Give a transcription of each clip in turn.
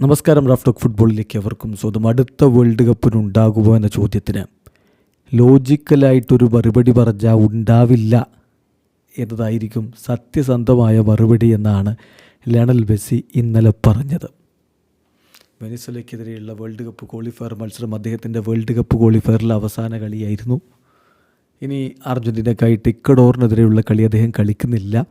നമസ്കാരം റാഫ്റ്റോക്ക് ഫുട്ബോളിലേക്ക് അവർക്കും സ്വന്തം അടുത്ത വേൾഡ് കപ്പിനുണ്ടാകുമോ എന്ന ചോദ്യത്തിന് ലോജിക്കലായിട്ടൊരു മറുപടി പറഞ്ഞാൽ ഉണ്ടാവില്ല എന്നതായിരിക്കും സത്യസന്ധമായ മറുപടി എന്നാണ് ലണൽ മെസ്സി ഇന്നലെ പറഞ്ഞത്. വെനിസലയ്ക്കെതിരെയുള്ള വേൾഡ് കപ്പ് ക്വാളിഫയർ മത്സരം അദ്ദേഹത്തിന്റെ വേൾഡ് കപ്പ് ക്വാളിഫയറിലെ അവസാന കളിയായിരുന്നു. ഇനി അർജന്റീനക്കായിട്ട് ഇക്കഡോറിനെതിരെയുള്ള കളി അദ്ദേഹം കളിക്കുന്നില്ല.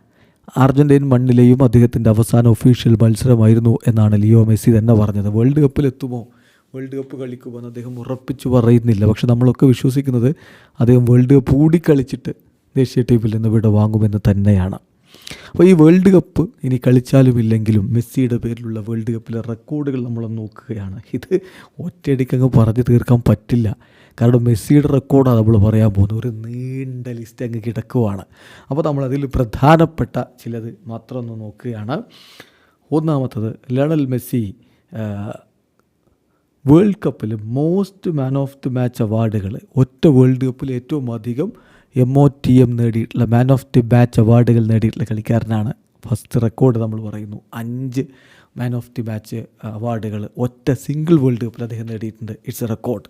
അർജന്റീൻ മണ്ണിലെയും അദ്ദേഹത്തിന്റെ അവസാന ഒഫീഷ്യൽ മത്സരമായിരുന്നു എന്നാണ് ലിയോ മെസ്സി തന്നെ പറഞ്ഞത്. വേൾഡ് കപ്പിലെത്തുമോ വേൾഡ് കപ്പ് കളിക്കുമോ എന്ന് അദ്ദേഹം ഉറപ്പിച്ചു പറയുന്നില്ല. പക്ഷെ നമ്മളൊക്കെ വിശ്വസിക്കുന്നത് അദ്ദേഹം വേൾഡ് കപ്പ് കൂടി കളിച്ചിട്ട് ദേശീയ ടീമിൽ നിന്ന് വിട വാങ്ങുമെന്ന് തന്നെയാണ്. അപ്പോൾ ഈ വേൾഡ് കപ്പ് ഇനി കളിച്ചാലും ഇല്ലെങ്കിലും മെസ്സിയുടെ പേരിലുള്ള വേൾഡ് കപ്പിലെ റെക്കോർഡുകൾ നമ്മൾ നോക്കുകയാണ്. ഇത് ഒറ്റയടിക്കങ്ങ് പറഞ്ഞു തീർക്കാൻ പറ്റില്ല. കാരണം മെസ്സിയുടെ റെക്കോർഡാണ് നമ്മൾ പറയാൻ പോകുന്നത്. ഒരു നീണ്ട ലിസ്റ്റ് അങ്ങ് കിടക്കുവാണ്. അപ്പോൾ നമ്മളതിൽ പ്രധാനപ്പെട്ട ചിലത് മാത്രം ഒന്ന് നോക്കുകയാണ്. ഒന്നാമത്തത് ലണൽ മെസ്സി വേൾഡ് കപ്പിൽ most man of the match അവാർഡുകൾ ഒറ്റ വേൾഡ് കപ്പിൽ ഏറ്റവും അധികം എം ഒ ടി എം നേടിയിട്ടുള്ള മാൻ ഓഫ് ദി ബാച്ച് അവാർഡുകൾ നേടിയിട്ടുള്ള കളിക്കാരനാണ്. ഫസ്റ്റ് റെക്കോർഡ് നമ്മൾ പറയുന്നു. അഞ്ച് മാൻ ഓഫ് ദി ബാച്ച് അവാർഡുകൾ ഒറ്റ സിംഗിൾ വേൾഡ് കപ്പിൽ അദ്ദേഹം നേടിയിട്ടുണ്ട്. ഇറ്റ്സ് എ റെക്കോർഡ്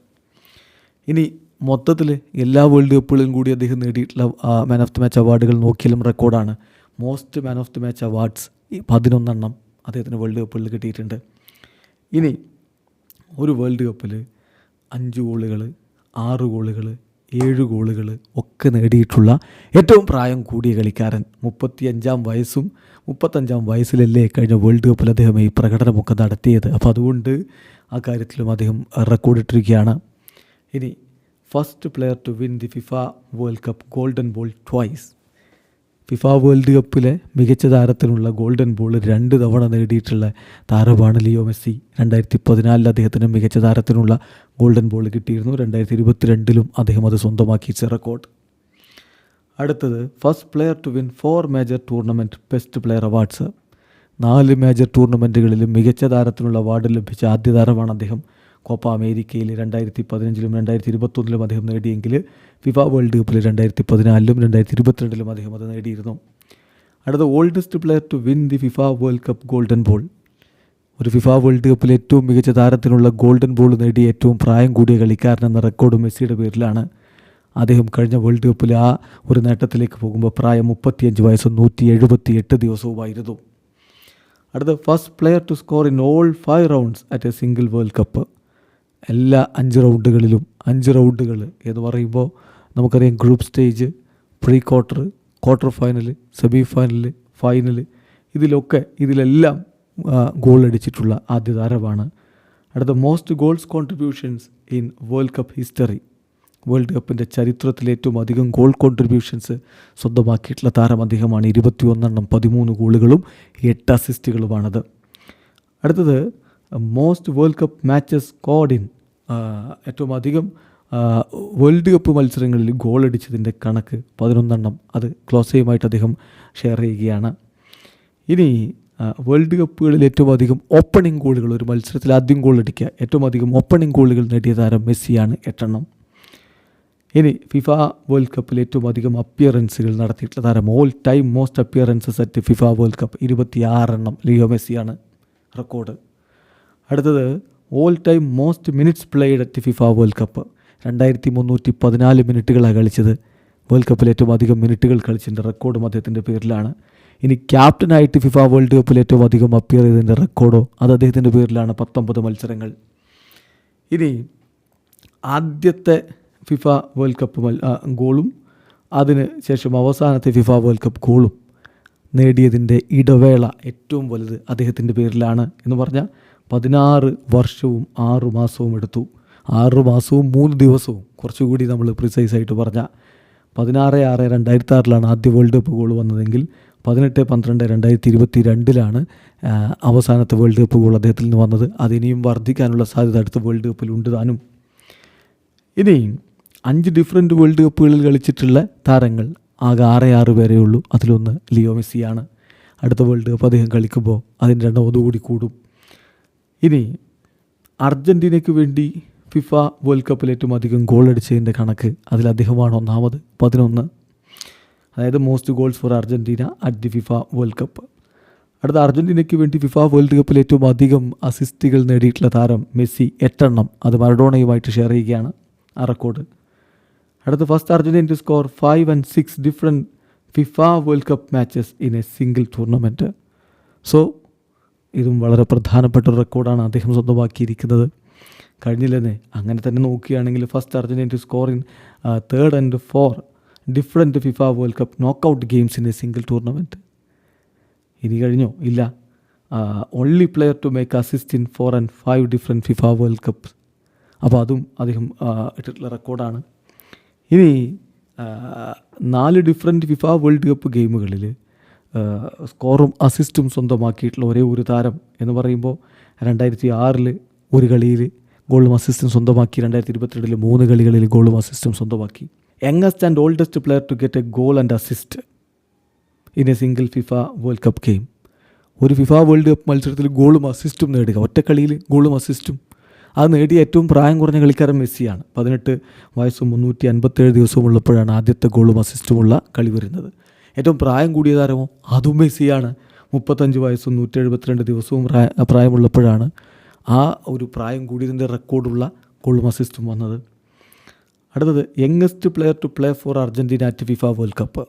ഇനി മൊത്തത്തിൽ എല്ലാ വേൾഡ് കപ്പുകളിലും കൂടി അദ്ദേഹം നേടിയിട്ടുള്ള മാൻ ഓഫ് ദി മാച്ച് അവാർഡുകൾ നോക്കിയാലും റെക്കോർഡാണ് most man of the match awards ഈ പതിനൊന്നെണ്ണം അദ്ദേഹത്തിന് വേൾഡ് കപ്പുകളിൽ കിട്ടിയിട്ടുണ്ട്. ഇനി ഒരു വേൾഡ് കപ്പിൽ അഞ്ച് ഗോളുകൾ ആറ് ഗോളുകൾ ഏഴ് ഗോളുകൾ ഒക്കെ നേടിയിട്ടുള്ള ഏറ്റവും പ്രായം കൂടിയ കളിക്കാരൻ. മുപ്പത്തി അഞ്ചാം വയസ്സും മുപ്പത്തഞ്ചാം വയസ്സിലല്ലേ കഴിഞ്ഞ വേൾഡ് കപ്പിൽ അദ്ദേഹം ഈ പ്രകടനമൊക്കെ നടത്തിയത്. അപ്പോൾ അതുകൊണ്ട് ആ കാര്യത്തിലും അദ്ദേഹം റെക്കോർഡ് ഇട്ടിരിക്കുകയാണ്. ഇനി first player to win the FIFA world cup golden ball twice FIFA world കപ്പിലെ മികച്ച താരത്തിനുള്ള ഗോൾഡൻ ബോൾ രണ്ട് തവണ നേടിയിട്ടുള്ള താരമാണ് ലിയോ മെസ്സി. രണ്ടായിരത്തി പതിനാലിൽ അദ്ദേഹത്തിന് മികച്ച താരത്തിനുള്ള ഗോൾഡൻ ബോൾ കിട്ടിയിരുന്നു. രണ്ടായിരത്തി ഇരുപത്തിരണ്ടിലും അദ്ദേഹം അത് സ്വന്തമാക്കി സ്വന്തമാക്കിച്ച റെക്കോർഡ്. അടുത്തത് first player to win four major tournament best player awards. നാല് മേജർ ടൂർണമെന്റുകളിലും മികച്ച താരത്തിനുള്ള അവാർഡ് ലഭിച്ച ആദ്യ താരമാണ് അദ്ദേഹം. കോപ്പ അമേരിക്കയിൽ രണ്ടായിരത്തി പതിനഞ്ചിലും രണ്ടായിരത്തി ഇരുപത്തൊന്നിലും അദ്ദേഹം നേടിയെങ്കിൽ ഫിഫ വേൾഡ് കപ്പിൽ രണ്ടായിരത്തി പതിനാലിലും രണ്ടായിരത്തി ഇരുപത്തിരണ്ടിലും അദ്ദേഹം അത് നേടിയിരുന്നു. അടുത്ത oldest player to win the FIFA world cup golden ball ഒരു ഫിഫ വേൾഡ് കപ്പിൽ ഏറ്റവും മികച്ച താരത്തിനുള്ള ഗോൾഡൻ ബോൾ നേടിയ ഏറ്റവും പ്രായം കൂടിയ കളിക്കാരൻ എന്ന റെക്കോർഡ് മെസ്സിയുടെ പേരിലാണ് അദ്ദേഹം കഴിഞ്ഞ വേൾഡ് കപ്പിൽ ആ ഒരു നേട്ടത്തിലേക്ക് പോകുമ്പോൾ പ്രായം മുപ്പത്തിയഞ്ച് വയസ്സും നൂറ്റി എഴുപത്തി എട്ട് ദിവസവുമായിരുന്നു. അടുത്ത first player to score in all five rounds at a single world cup എല്ലാ അഞ്ച് റൗണ്ടുകളിലും അഞ്ച് റൗണ്ടുകൾ എന്ന് പറയുമ്പോൾ നമുക്കറിയാം group stage pre quarter quarter final semi final final ഇതിലൊക്കെ ഇതിലെല്ലാം ഗോൾ അടിച്ചിട്ടുള്ള ആദ്യ താരമാണ്. അടുത്ത most goals contributions in world cup history world കപ്പിന്റെ ചരിത്രത്തിൽ ഏറ്റവും അധികം ഗോൾ കോൺട്രിബ്യൂഷൻസ് സ്വന്തമാക്കിയിട്ടുള്ള താരം അദ്ദേഹമാണ്. ഇരുപത്തിയൊന്നെണ്ണം പതിമൂന്ന് ഗോളുകളും എട്ട് അസിസ്റ്റുകളുമാണത് അടുത്തത് most World Cup matches code in ഏറ്റവും അധികം വേൾഡ് കപ്പ് മത്സരങ്ങളിൽ ഗോൾ അടിച്ചതിന്റെ കണക്ക് പതിനൊന്നെണ്ണം അത് ക്ലോസയുമായിട്ട് അദ്ദേഹം ഷെയർ ചെയ്യുകയാണ്. ഇനി വേൾഡ് കപ്പുകളിൽ ഏറ്റവും അധികം ഓപ്പണിംഗ് ഗോളുകൾ ഒരു മത്സരത്തിൽ ആദ്യം ഗോൾ അടിക്കുക ഏറ്റവും അധികം ഓപ്പണിംഗ് ഗോളുകൾ നേടിയ താരം മെസ്സിയാണ് എട്ടെണ്ണം. ഇനി ഫിഫ വേൾഡ് കപ്പിൽ ഏറ്റവും അധികം അപ്പിയറൻസുകൾ നടത്തിയിട്ടുള്ള താരം all time most appearances at FIFA world cup ഇരുപത്തിയാറെണ്ണം Leo മെസ്സിയാണ് റെക്കോർഡ് അടുത്തത് all time most minutes played at FIFA world cup രണ്ടായിരത്തി മുന്നൂറ്റി പതിനാല് മിനിറ്റുകളാണ് കളിച്ചത് വേൾഡ് കപ്പിൽ ഏറ്റവും അധികം മിനിറ്റുകൾ കളിച്ചതിന്റെ റെക്കോർഡും അദ്ദേഹത്തിന്റെ പേരിലാണ്. ഇനി ക്യാപ്റ്റനായിട്ട് ഫിഫ വേൾഡ് കപ്പിൽ ഏറ്റവും അധികം അപ്പിയർ ചെയ്തതിന്റെ റെക്കോർഡോ അത് അദ്ദേഹത്തിന്റെ പേരിലാണ്. പത്തൊമ്പത് മത്സരങ്ങൾ. ഇനി ആദ്യത്തെ ഫിഫ വേൾഡ് കപ്പ് ഗോളും അതിന് ശേഷം അവസാനത്തെ ഫിഫ വേൾഡ് കപ്പ് ഗോളും നേടിയതിന്റെ ഇടവേള ഏറ്റവും വലുത് അദ്ദേഹത്തിന്റെ പേരിലാണ് എന്ന് പറഞ്ഞാൽ പതിനാറ് വർഷവും ആറു മാസവും എടുത്തു. ആറു മാസവും മൂന്ന് ദിവസവും. കുറച്ചുകൂടി നമ്മൾ പ്രിസൈസ് ആയിട്ട് പറഞ്ഞാൽ പതിനാറ് ആറ് രണ്ടായിരത്തി ആറിലാണ് ആദ്യ വേൾഡ് കപ്പ് ഗോൾ വന്നതെങ്കിൽ പതിനെട്ട് പന്ത്രണ്ട് രണ്ടായിരത്തി ഇരുപത്തി രണ്ടിലാണ് അവസാനത്തെ വേൾഡ് കപ്പ് ഗോൾ അദ്ദേഹത്തിൽ നിന്ന് വന്നത്. അതിനിയും വർദ്ധിക്കാനുള്ള സാധ്യത അടുത്ത വേൾഡ് കപ്പിൽ ഉണ്ട് താനും. ഇനി അഞ്ച് ഡിഫറെന്റ് വേൾഡ് കപ്പുകളിൽ കളിച്ചിട്ടുള്ള താരങ്ങൾ ആകെ ആറ് ആറ് പേരേ ഉള്ളൂ. അതിലൊന്ന് ലിയോ മെസ്സിയാണ്. അടുത്ത വേൾഡ് കപ്പ് അദ്ദേഹം കളിക്കുമ്പോൾ എണ്ണം ഒന്നുകൂടി കൂടും. ഇനി അർജന്റീനയ്ക്ക് വേണ്ടി ഫിഫ വേൾഡ് കപ്പിൽ ഏറ്റവും അധികം ഗോൾ അടിച്ചതിന്റെ കണക്ക് അതിൽ അദ്ദേഹമാണ് ഒന്നാമത് പതിനൊന്ന്. അതായത് most goals for Argentina at the FIFA world cup അടുത്ത അർജന്റീനയ്ക്ക് വേണ്ടി ഫിഫ വേൾഡ് കപ്പിൽ ഏറ്റവും അധികം അസിസ്റ്റുകൾ നേടിയിട്ടുള്ള താരം മെസ്സി എട്ടെണ്ണം അത് മറഡോണയുമായിട്ട് ഷെയർ ചെയ്യുകയാണ് ആ റെക്കോർഡ് അടുത്ത first Argentine to score five and six different FIFA world cup matches in a single tournament so ഇതും വളരെ പ്രധാനപ്പെട്ട ഒരു റെക്കോർഡാണ് അദ്ദേഹം സ്വന്തമാക്കിയിരിക്കുന്നത്. കഴിഞ്ഞില്ലെന്നേ. അങ്ങനെ തന്നെ നോക്കുകയാണെങ്കിൽ first Argentina to score in third and four different FIFA world cup knockout games in a single tournament ഇനി കഴിഞ്ഞോ? ഇല്ല. Only player to make assist in four and five different FIFA world cup അപ്പോൾ അതും അദ്ദേഹം ഇട്ടിട്ടുള്ള റെക്കോർഡാണ്. ഇനി നാല് ഡിഫറെന്റ് ഫിഫ വേൾഡ് കപ്പ് ഗെയിമുകളിൽ സ്കോറും അസിസ്റ്റും സ്വന്തമാക്കിയിട്ടുള്ള ഒരേ ഒരു താരം എന്ന് പറയുമ്പോൾ രണ്ടായിരത്തി ആറിൽ ഒരു കളിയിൽ ഗോളും അസിസ്റ്റും സ്വന്തമാക്കി രണ്ടായിരത്തി ഇരുപത്തിരണ്ടിൽ മൂന്ന് കളികളിൽ ഗോളും അസിസ്റ്റും സ്വന്തമാക്കി. Youngest and oldest player to get a goal and assist in a single FIFA world cup game. ഒരു ഫിഫ വേൾഡ് കപ്പ് മത്സരത്തിൽ ഗോളും അസിസ്റ്റും നേടുക. ഒറ്റ കളിയിൽ ഗോളും അസിസ്റ്റും. അത് നേടിയ ഏറ്റവും പ്രായം കുറഞ്ഞ കളിക്കാരൻ മെസ്സിയാണ്. പതിനെട്ട് വയസ്സും മുന്നൂറ്റി അൻപത്തേഴ് ദിവസവും ഉള്ളപ്പോഴാണ് ആദ്യത്തെ ഗോളും അസിസ്റ്റുമുള്ള കളി വരുന്നത്. ഏറ്റവും പ്രായം കൂടിയ താരമോ അതും മെസ്സിയാണ്. മുപ്പത്തഞ്ച് വയസ്സും നൂറ്റി എഴുപത്തിരണ്ട് ദിവസവും പ്രായ- പ്രായമുള്ളപ്പോഴാണ് ആ ഒരു പ്രായം കൂടിയതിന്റെ റെക്കോർഡുള്ള ഗോളും അസിസ്റ്റും വന്നത്. അടുത്തത് youngest player to play for Argentina at FIFA world cup.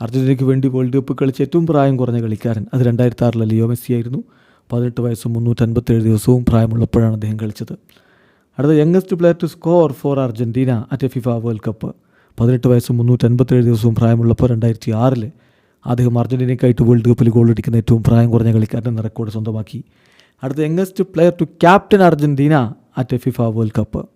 അർജന്റീനയ്ക്ക് വേണ്ടി വേൾഡ് കപ്പ് കളിച്ച ഏറ്റവും പ്രായം കുറഞ്ഞ കളിക്കാരൻ അത് രണ്ടായിരത്തി ആറിലെ ലിയോ മെസ്സി ആയിരുന്നു. പതിനെട്ട് വയസ്സും മുന്നൂറ്റൻപത്തേഴ് ദിവസവും പ്രായമുള്ളപ്പോഴാണ് അദ്ദേഹം കളിച്ചത്. അടുത്ത youngest player to score for Argentina at FIFA world cup. പതിനെട്ട് വയസ്സും മുന്നൂറ്റൻപത്തേഴ് ദിവസവും പ്രായമുള്ളപ്പോൾ രണ്ടായിരത്തി ആറിൽ അദ്ദേഹം അർജന്റീനയ്ക്കായിട്ട് വേൾഡ് കപ്പിൽ ഗോൾ അടിക്കുന്ന ഏറ്റവും പ്രായം കുറഞ്ഞ കളിക്കാരൻ എന്ന റെക്കോർഡ് സ്വന്തമാക്കി. അടുത്ത youngest player to captain Argentina at FIFA world cup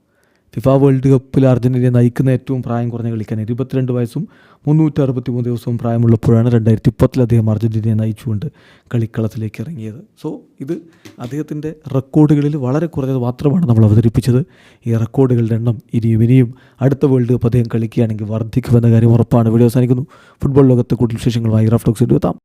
FIFA world കപ്പിൽ അർജന്റീനയെ നയിക്കുന്ന ഏറ്റവും പ്രായം കുറഞ്ഞ കളിക്കാൻ ഇരുപത്തിരണ്ട് വയസ്സും മുന്നൂറ്റി അറുപത്തി മൂന്ന് ദിവസവും പ്രായമുള്ളപ്പോഴാണ് രണ്ടായിരത്തി പത്തിൽ അദ്ദേഹം അർജന്റീനയെ നയിച്ചുകൊണ്ട് കളിക്കളത്തിലേക്ക് ഇറങ്ങിയത്. സോ ഇത് അദ്ദേഹത്തിന്റെ റെക്കോർഡുകളിൽ വളരെ കുറഞ്ഞത് മാത്രമാണ് നമ്മൾ അവതരിപ്പിച്ചത്. ഈ റെക്കോർഡുകളുടെ എണ്ണം ഇനിയും ഇനിയും അടുത്ത വേൾഡ് കപ്പ് അദ്ദേഹം കളിക്കുകയാണെങ്കിൽ വർദ്ധിക്കുമെന്ന കാര്യം ഉറപ്പാണ്. വീഡിയോ അവസാനിക്കുന്നു. ഫുട്ബോൾ ലോകത്തെ കൂടുതൽ വിശേഷങ്ങളുമായി റഫ്ലോക്സ് എത്താം.